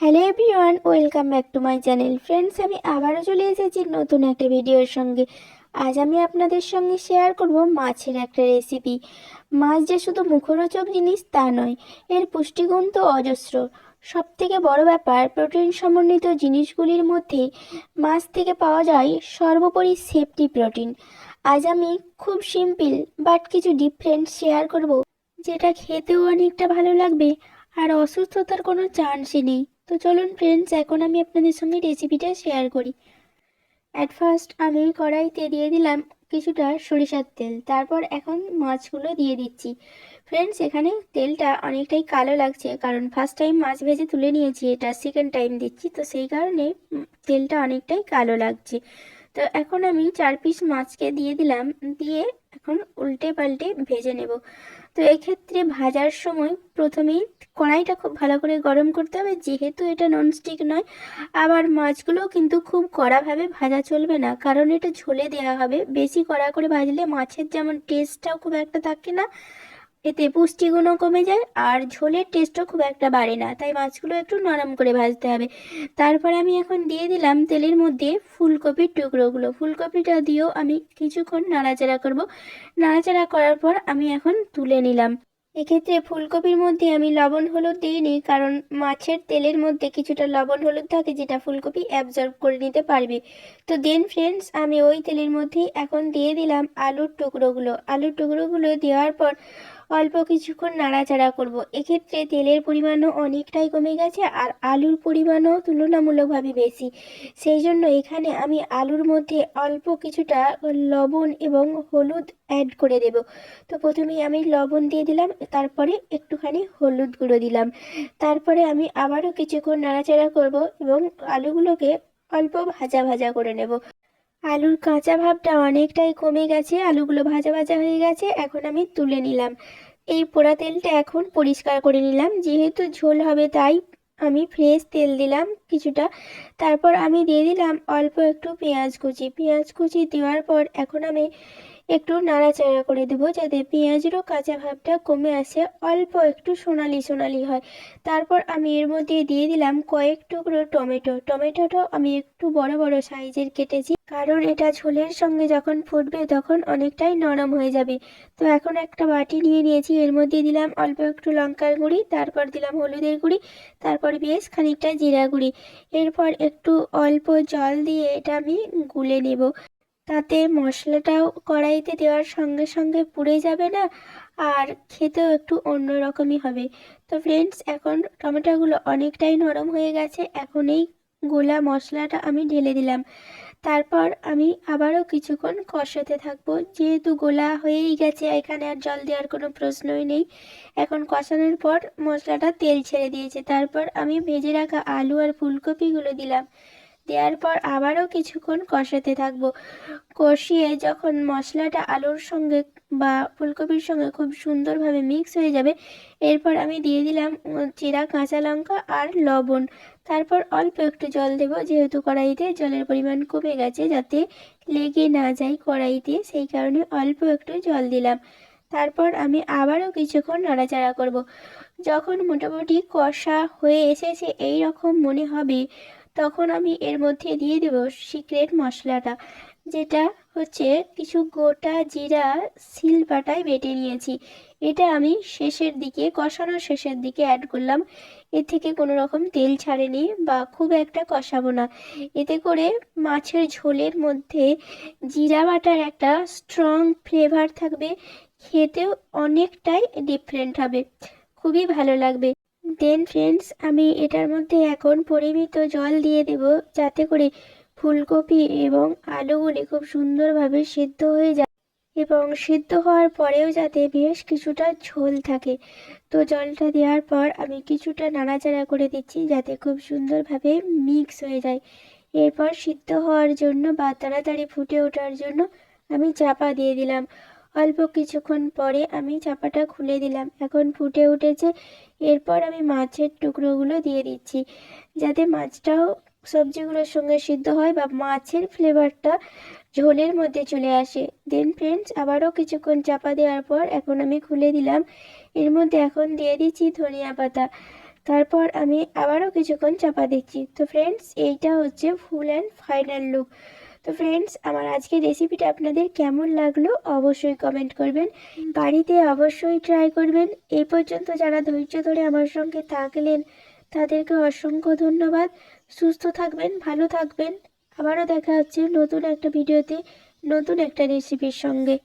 Hello everyone, welcome back to my channel. Friends, আমি আবারও চলে এসেছি নতুন একটা ভিডিওর সঙ্গে। আজ আমি আপনাদের সঙ্গে শেয়ার করব মাছের একটা রেসিপি মাছ যে শুধু মুখরোচক জিনিস তা নয়, এর পুষ্টিগুণ তো অজস্র। সব থেকে বড় ব্যাপার প্রোটিন সমন্বিত জিনিসগুলির মধ্যে মাছ থেকে পাওয়া যায় সর্বোপরি সেফটি প্রোটিন আজ আমি খুব সিম্পল বাট কিছু ডিফারেন্ট শেয়ার করব, যেটা খেতেও অনেকটা ভালো লাগবে আর অসুস্থতার কোনো চান্সই নেই। তো চলুন ফ্রেন্ডস এখন আমি আপনাদের সঙ্গে রেসিপিটা শেয়ার করি। অ্যাট ফার্স্ট আমি কড়াইতে দিয়ে দিলাম কিছুটা সরিষার তেল, তারপর এখন মাছগুলো দিয়ে দিচ্ছি। ফ্রেন্ডস এখানে তেলটা অনেকটাই কালো লাগছে, কারণ ফার্স্ট টাইম মাছ ভেজে তুলে নিয়েছি, এটা সেকেন্ড টাইম দিচ্ছি, তো সেই কারণে তেলটা অনেকটাই কালো লাগছে। তো এখন আমি চার পিস মাছকে দিয়ে দিলাম, দিয়ে এখন উল্টে পাল্টে ভেজে নেব। তো এক্ষেত্রে ভাজার সময় প্রথমেই কড়াইটা খুব ভালো করে গরম করতে হবে, যেহেতু এটা ননস্টিক নয়, আবার মাছগুলোও কিন্তু খুব কড়াভাবে ভাজা চলবে না, কারণ এটা ঝোলে দেওয়া হবে। বেশি কড়া করে ভাজলে মাছের যেমন টেস্টটাও খুব একটা থাকে না এতে পুষ্টিগুণও কমে যায় আর ঝোলের টেস্টও খুব একটা বাড়ে না। তাই মাছগুলো একটু নরম করে ভাজতে হবে। তারপরে আমি এখন দিয়ে দিলাম তেলের মধ্যে ফুলকপির টুকরোগুলো। ফুলকপিটা দিয়েও আমি কিছুক্ষণ নাড়াচাড়া করব। নাড়াচাড়া করার পর আমি এখন তুলে নিলাম। এক্ষেত্রে ফুলকপির মধ্যে আমি লবণ, হলুদ দিইনি কারণ মাছের তেলের মধ্যে কিছুটা লবণ, হলুদ থাকে যেটা ফুলকপি অ্যাবজর্ব করে নিতে পারবে। তো দেন ফ্রেন্ডস আমি ওই তেলের মধ্যেই এখন দিয়ে দিলাম আলুর টুকরোগুলো। আলুর টুকরোগুলো দেওয়ার পর অল্প কিছুক্ষণ নাড়াচাড়া করব। এক্ষেত্রে তেলের পরিমাণও অনেকটাই কমে গেছে আর আলুর পরিমাণও তুলনামূলকভাবে বেশি। সেই জন্য এখানে আমি আলুর মধ্যে অল্প কিছুটা লবণ এবং হলুদ অ্যাড করে দেব। তো প্রথমেই আমি লবণ দিয়ে দিলাম, তারপরে একটুখানি হলুদ গুঁড়ো দিলাম। তারপরে আমি আবারও কিছুক্ষণ নাড়াচাড়া করব এবং আলুগুলোকে অল্প ভাজা ভাজা করে নেব। আলুর কাঁচা ভাবটা অনেকটাই কমে গেছে, আলুগুলো ভাজা ভাজা হয়ে গেছে, এখন আমি তুলে নিলাম। এই পোড়া তেলটা এখন পরিষ্কার করে নিলাম। যেহেতু ঝোল হবে তাই আমি ফ্রেশ তেল দিলাম কিছুটা। তারপর আমি দিয়ে দিলাম অল্প একটু পেঁয়াজ কুচি। পেঁয়াজ কুচি দেওয়ার পর এখন আমি একটু নাড়াচাড়া করে দেবো যাতে পেঁয়াজেরও কাঁচা ভাবটা কমে আসে। অল্প একটু সোনালি সোনালি হয়। তারপর আমি এর মধ্যে দিয়ে দিলাম কয়েক টুকরো টমেটো। টমেটোটাও আমি একটু বড় বড় সাইজের কেটেছি। কারণ এটা ঝোলের সঙ্গে যখন ফুটবে তখন অনেকটাই নরম হয়ে যাবে। তো এখন একটা বাটি নিয়ে নিয়েছি। এর মধ্যে দিলাম অল্প একটু লঙ্কার গুঁড়ি, তারপর দিলাম হলুদের গুঁড়ি, তারপর বেশ খানিকটা জিরা গুঁড়ি। এরপর একটু অল্প জল দিয়ে এটা আমি গুলে নেব। তাতে মশলাটাও কড়াইতে দেওয়ার সঙ্গে সঙ্গে পুড়ে যাবে না, আর খেতেও একটু অন্য রকমই হবে। তো ফ্রেন্ডস এখন টমেটোগুলো অনেকটাই নরম হয়ে গেছে, এখন এই গোলা মশলাটা আমি ঢেলে দিলাম। তারপর আমি আবারও কিছুক্ষণ কষাতে থাকব। যেহেতু গোলা হয়েই গেছে, এখানে আর জল দেওয়ার কোনো প্রশ্নই নেই। এখন কষানোর পর মশলাটা তেল ছেড়ে দিয়েছে। তারপর আমি ভেজে রাখা আলু আর ফুলকপিগুলো দিলাম। দেওয়ার পর আবারও কিছুক্ষণ কষাতে থাকব। কষিয়ে যখন মশলাটা আলুর সঙ্গে বা ফুলকপির সঙ্গে খুব সুন্দরভাবে মিক্স হয়ে যাবে, এরপর আমি দিয়ে দিলাম চিরা কাঁচা লঙ্কা আর লবণ। তারপর অল্প একটু জল দেবো, যেহেতু কড়াইতে জলের পরিমাণ কমে গেছে যাতে লেগে না যায় কড়াইতে, সেই কারণে অল্প একটু জল দিলাম। তারপর আমি আবারও কিছুক্ষণ নাড়াচাড়া করব। যখন মোটামুটি কষা হয়ে এসেছে এই রকম মনে হবে। তখন আমি এর মধ্যে দিয়ে দেব সিক্রেট মশলাটা, যেটা হচ্ছে কিছু গোটা জিরা শিলপাটায় বেটে নিয়েছি। এটা আমি শেষের দিকে কষানোর শেষের দিকে অ্যাড করলাম। এর থেকে কোনো রকম তেল ছাড়েনি বা খুব একটা কষাবো না। এতে করে মাছের ঝোলের মধ্যে জিরা বাটার একটা স্ট্রং ফ্লেভার থাকবে, খেতেও অনেকটাই ডিফারেন্ট হবে। খুবই ভালো লাগবে। দেন ফ্রেন্ডস আমি এটার মধ্যে এখন পরিমিত জল দিয়ে দেব যাতে করে ফুলকপি এবং আলুগুলি খুব সুন্দরভাবে সিদ্ধ হয়ে যায় এবং সিদ্ধ হওয়ার পরেও যাতে বেশ কিছুটা ঝোল থাকে। তো জলটা দেওয়ার পর আমি কিছুটা নাড়াচাড়া করে দিচ্ছি যাতে খুব সুন্দরভাবে মিক্স হয়ে যায়। এরপর সিদ্ধ হওয়ার জন্য বা তাড়াতাড়ি ফুটে ওঠার জন্য আমি চাপা দিয়ে দিলাম। অল্প কিছুক্ষণ পরে আমি চাপাটা খুলে দিলাম। এখন ফুটে উঠেছে। এরপর আমি মাছের টুকরোগুলো দিয়ে দিচ্ছি, যাতে মাছটাও সবজিগুলোর সঙ্গে সিদ্ধ হয় বা মাছের ফ্লেভারটা ঝোলের মধ্যে চলে আসে। দেন ফ্রেন্ডস আবারও কিছুক্ষণ চাপা দেওয়ার পর এখন আমি খুলে দিলাম। এর মধ্যে এখন দিয়ে দিচ্ছি ধনিয়া পাতা। তারপর আমি আবারও কিছুক্ষণ চাপা দিচ্ছি। তো ফ্রেন্ডস এইটা হচ্ছে ফুল অ্যান্ড ফাইনাল লুক তো ফ্রেন্ডস আমার আজকের রেসিপিটা আপনাদের কেমন লাগল অবশ্যই কমেন্ট করবেন। বাড়িতে অবশ্যই ট্রাই করবেন। এই পর্যন্ত যারা ধৈর্য ধরে আমার সঙ্গে থাকলেন, তাদেরকে অসংখ্য ধন্যবাদ। সুস্থ থাকবেন, ভালো থাকবেন। আবারও দেখা হচ্ছে নতুন একটা ভিডিওতে নতুন একটা রেসিপির সঙ্গে।